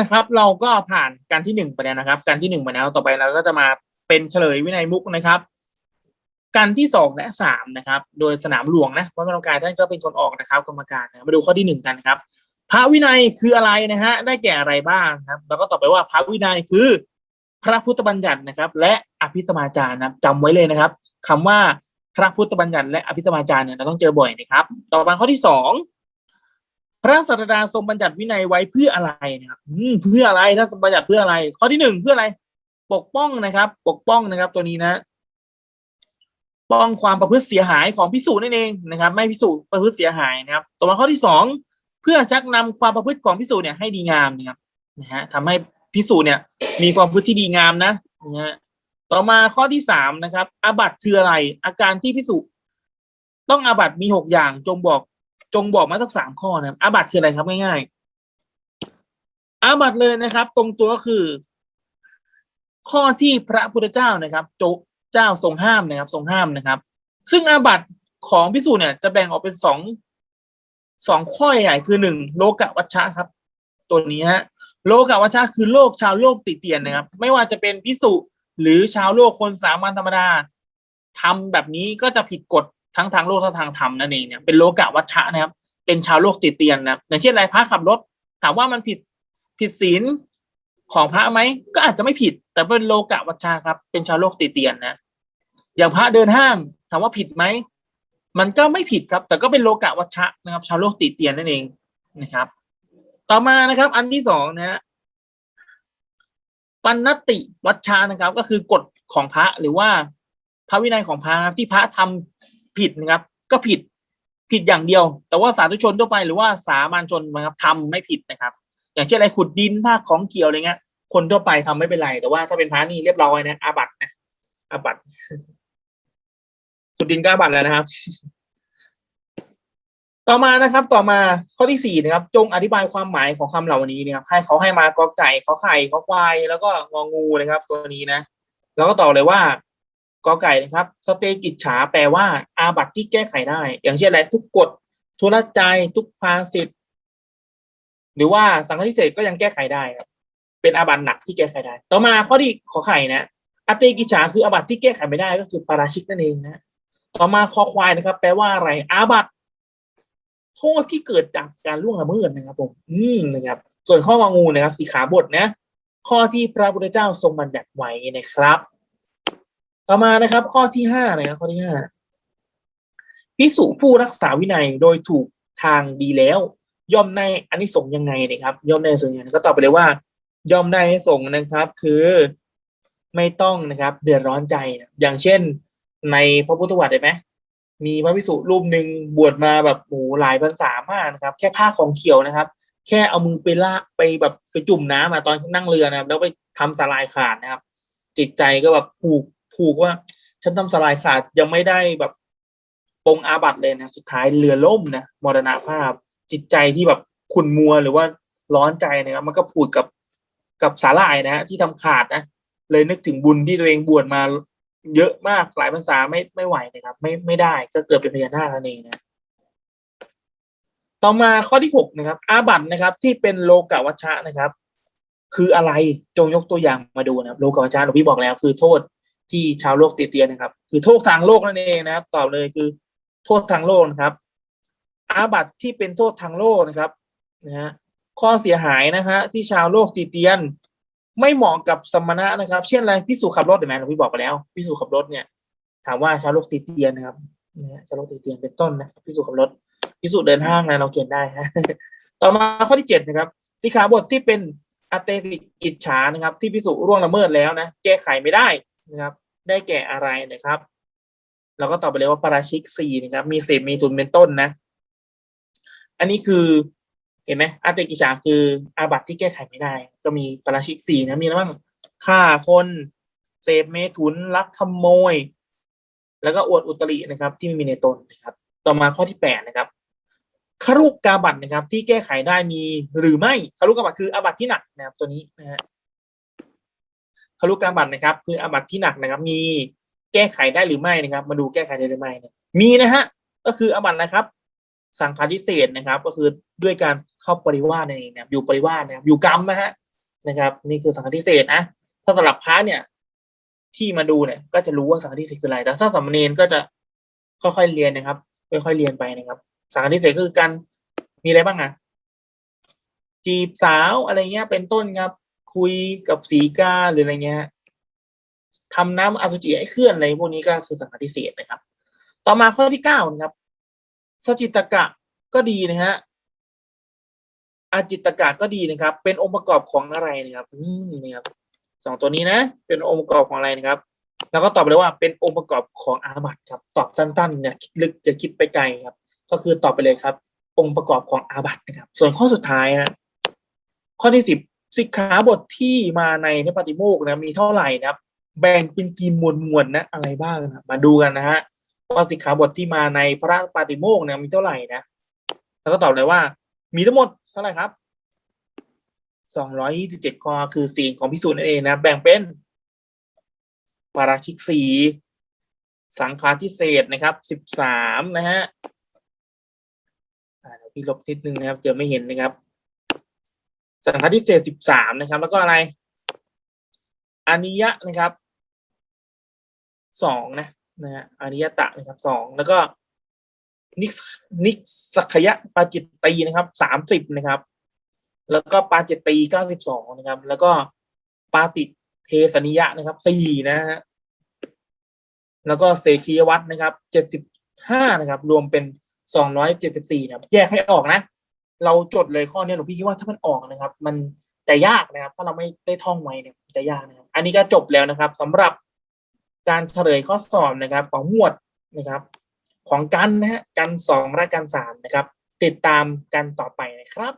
นะครับ เราก็ผ่านการที่หนึ่งไปแล้วนะครับ การที่หนึ่งไปแล้วต่อไปเราก็จะมาเป็นเฉลยวินัยมุกนะครับ การที่สองและสามนะครับ โดยสนามหลวงนะวัดพระธรรมกายท่านก็เป็นคนออกนะครับ กรรมการนะมาดูข้อที่หนึ่งกันครับ พระวินัยคืออะไรนะฮะได้แก่อะไรบ้างครับ แล้วก็ต่อไปว่าพระวินัยคือพระพุทธบัญญัตินะครับ และอภิสมาจารนะครับจำไว้เลยนะครับคำว่าพระพุทธบัญญัติและอภิสมาจารเนี่ยเราต้องเจอบ่อยนะครับ ต่อมาข้อที่สอง พระศาสดาทรงบัญญัติวินัยไว้เพื่ออะไรนะครับเพื่ออะไรถ้าบัญญัติเพื่ออะไร ข้อที่หนึ่งเพื่ออะไร ปกป้องนะครับ ปกป้องนะครับ ตัวนี้นะป้องความประพฤติเสียหายของพิสูจน์นั่นเองนะครับ ไม่พิสูจน์ประพฤติเสียหายนะครับ ต่อมาข้อที่สองเพื่อชักนำความประพฤติของพิสูจน์เนี่ยให้ดีงามนะครับนะฮะทำให้พิสูจน์เนี่ย มีความพฤติที่ดีงามนะนะฮะต่อมาข้อที่สามนะครับอาบัตคืออะไร อาการที่พิสูจน์ต้องอาบัตมีหกอย่างจงบอก จงบอกมาสักสามข้อนะครับอาบัตคืออะไรครับง่ายๆอาบัตเลยนะครับ ตรงตัวก็คือ ข้อที่พระพุทธเจ้านะครับโจเจ้าทรงห้ามนะครับ ทรงห้ามนะครับ ซึ่งอาบัตของพิสูจน์เนี่ยจะแบ่งออกเป็นสองสองข้อใหญ่ๆคือหนึ่งโลกะวัชชะครับ ตัวนี้ฮะโลกาวัชชะคือโลกชาวโลกติเตียนนะครับ ไม่ว่าจะเป็นพิสุหรือชาวโลกคนสามัญธรรมดาทำแบบนี้ก็จะผิดกฎ ทั้งทางโลกทั้งทางธรรมนั่นเองเนี่ยเป็นโลกาวัชชะนะครับ เป็นชาวโลกติเตียนนะครับอย่างเช่นไรพระขับรถ ถามว่ามันผิดผิดศีลของพระไหมก็อาจจะไม่ผิด แต่เป็นโลกาวัชชะครับ เป็นชาวโลกติเตียนนะอย่างพระเดินห้างถามว่าผิดไหมมันก็ไม่ผิดครับ แต่ก็เป็นโลกาวัชชะนะครับ ชาวโลกติเตียนนั่นเองนะครับ ต่อมานะครับ อันที่สองนะฮะปันนติวัชชานะครับ ก็คือกฎของพระหรือว่าพระวินัยของพระที่พระทำ ผิดนะครับ ก็ผิดผิดอย่างเดียว แต่ว่าสาธุชนทั่วไปหรือว่าสามัญชนนะครับทำไม่ผิดนะครับ อย่างเช่นอะไรขุดดินภาคของเกี่ยวอะไรเงี้ย คนทั่วไปทำไม่เป็นไร แต่ว่าถ้าเป็นพระนี่เรียบร้อยนะอาบัตนะอาบัตขุดดินก็อาบัตแล้วนะครับ ต่อมานะครับ ต่อมาข้อที่สี่นะครับ จงอธิบายความหมายของคำเหล่านี้นะครับ ให้เขาให้มากอไก่เขอไข่เขอควายแล้วก็งองูนะครับ ตัวนี้นะ แล้วก็ต่อเลยว่า กอไก่นะครับ สเตกิจฉาแปลว่า อาบัตที่แก้ไขได้ อย่างเช่นอะไรทุกกฎทุนใจทุกภาสิทธิ์หรือว่าสังฆทิเศษก็ยังแก้ไขได้ครับ เป็นอาบัตหนักที่แก้ไขได้ ต่อมาข้อที่ขอไข่นะอเตกิจฉาคืออาบัตที่แก้ไขไม่ได้ก็คือปาราชิกนั่นเองนะต่อมาคอควายนะครับ แปลว่าอะไร อาบัตโทษที่เกิดจากการล่วงละเมิดนะครับผมอืมนะครับ ส่วนข้ององูนะครับสีขาบทนะ ข้อที่พระพุทธเจ้าทรงบัญญัติไว้นะครับ ต่อมานะครับ ข้อที่ห้านะครับข้อที่ห้าพิสุผู้รักษาวินัยโดยถูกทางดีแล้ว ย่อมในอันนี้ส่งส์ยังไงนะครับ ย่อมในส่งยังไงก็ตอบไปเลยว่า ย่อมในส่งนะครับ คือไม่ต้องนะครับ เดือดร้อนใจนะอย่างเช่น ในพระพุทธวัตรเห็นไหมมีพระพิสุรูปหนึ่งบวชมาแบบโอ้หลายพรรษามากนะครับ แค่ผ้าของเขียวนะครับ แค่เอามือไปละไปแบบไปจุ่มน้ำมาตอนนั่งเรือนะครับ แล้วไปทำสลายขาดนะครับ จิตใจก็แบบผูก ผูกว่า ฉันทำสลายขาดยังไม่ได้แบบปงอาบัตเลยนะ สุดท้ายเรือล่มนะมรณภาพ จิตใจที่แบบขุนมัวหรือว่าร้อนใจนะครับมันก็ผูกกับกับสาลายนะฮะที่ทำขาดนะเลยนึกถึงบุญที่ตัวเองบวชมาเยอะมากหลายภาษาไม่ไม่ไหวนะครับ ไม่ไม่ได้ก็เกิดเป็นพญานาคนั่นเองนะต่อมาข้อที่หกนะครับ อาบัตนะครับ ที่เป็นโลกาวัชชะนะครับ คืออะไรจงยกตัวอย่างมาดูนะครับ โลกาวัชชะหลวงพี่บอกแล้ว คือโทษ ที่ชาวโลกติเตียนนะครับ คือโทษทางโลกนั่นเองนะครับ ตอบเลยคือ โทษทางโลกนะครับ อาบัตที่เป็นโทษทางโลกนะครับนะฮะข้อเสียหายนะฮะที่ชาวโลกติเตียน ไม่เหมาะกับสมณะนะครับ เช่นอะไรพิสูจขับรถเห็นไหมเราพี่บอกไปแล้วพิสูจขับรถเนี่ย ถามว่าชาวโลกติเตียนนะครับนะชาวโลกติเตียนเป็นต้นนะพิสูจขับรถพิสูจเดินห้างนะเราเขียนได้ฮะต่อมาข้อที่เจ็ดนะครับสิขาบทที่เป็นอเตติกิจฉานะครับ ที่พิสูจร่วงละเมิดแล้วนะแก้ไขไม่ได้ นะครับ ได้แก่อะไรนะครับ เราก็ตอบไปเลยว่าปราชิกสี่นะครับ มีเสพมีทุนเป็นต้นนะ อันนี้คือเห็นไหมอาเตกิจฉาคืออาบัติที่แก้ไขไม่ได้ ก็มีปราชิกสี่นะมีอะไรบ้างฆ่าคนเสพเมถุนลักขโมย แล้วก็อวดอุตรินะครับ ที่ไม่มีในตนนะครับ ต่อมาข้อที่แปดนะครับคารุกาบัตนะครับ ที่แก้ไขได้มีหรือไม่คารุกาบัตคืออาบัตที่หนักนะครับ ตัวนี้นะฮะ คารุกาบัตนะครับ คืออาบัตที่หนักนะครับ มีแก้ไขได้หรือไม่นะครับ มาดูแก้ไขได้หรือไม่นะมีนะฮะก็คืออาบัตนะครับ สังฆาทิเศษนะครับ ก็คือด้วยการเข้าปริวาสนั่นเองนะอยู่ปริวาสนะครับอยู่กรรมนะฮะนะครับ นี่คือสังฆทิเศษนะถ้าสำหรับพระเนี่ย ที่มาดูเนี่ย ก็จะรู้ว่าสังฆทิเศษคืออะไรแต่ถ้าสามเณรก็จะค่อยๆเรียนนะครับค่อยๆเรียนไปนะครับ สังฆทิเศษก็คือการมีอะไรบ้างอะจีบสาวอะไรเงี้ยเป็นต้นครับ คุยกับสีกาหรืออะไรเงี้ยทำน้ำอสุจิให้เคลื่อนอะไรพวกนี้ก็คือสังฆทิเศษนะครับ ต่อมาข้อที่เก้านะครับสจิตกะก็ดีนะฮะอาจิตกะก็ดีนะครับ เป็นองค์ประกอบของอะไรนะครับ อืมนี่ครับสองตัวนี้นะ เป็นองค์ประกอบของอะไรนะครับ แล้วก็ตอบเลยว่าเป็นองค์ประกอบของอาบัตครับ ตอบสั้นๆอย่าคิดลึกอย่าคิดไปไกลครับ ก็คือตอบไปเลยครับ องค์ประกอบของอาบัตนะครับ ส่วนข้อสุดท้ายนะข้อที่สิบ สิกขาบทที่มาในพระปฏิโมกข์นะมีเท่าไหร่นะครับ แบ่งเป็นกี่หมวดหมวดนะอะไรบ้างนะมาดูกันนะฮะว่าสิกขาบทที่มาในพระปาติโมกข์เนี่ยมีเท่าไหร่นะ แล้วก็ตอบเลยว่า มีทั้งหมดเท่าไหร่ครับสองร้อยยี่สิบเจ็ดข้อคือศีลของพิสูจน์นั่นเองนะแบ่งเป็นปาราชิกสีสังฆาทิเศษนะครับสิบสามนะฮะเดี๋ยวพี่ลบนิดนึงนะครับเดี๋ยวไม่เห็นนะครับ สังฆาทิเศษสิบสามนะครับ แล้วก็อะไรอานิยะนะครับสองนะนะฮะอานิยตะนะครับสองแล้วก็นิกนิกสักยะปาจิตตีนะครับสามสิบนะครับ แล้วก็ปาจิตตีเก้าสิบสองนะครับ แล้วก็ปาติเทสนิยะนะครับสี่นะฮะแล้วก็เสขียวัตรนะครับเจ็ดสิบห้านะครับ รวมเป็นสองร้อยเจ็ดสิบสี่นะครับ แยกให้ออกนะ เราจดเลยข้อนี้หลวงพี่คิดว่าถ้ามันออกนะครับ มันจะยากนะครับ ถ้าเราไม่ได้ท่องไว้เนี่ยจะยากนะครับ อันนี้ก็จบแล้วนะครับสำหรับการเฉลยข้อสอบนะครับ ของหมวดนะครับ ของกันนะฮะกันสองและกันสามนะครับ ติดตามกันต่อไปนะครับ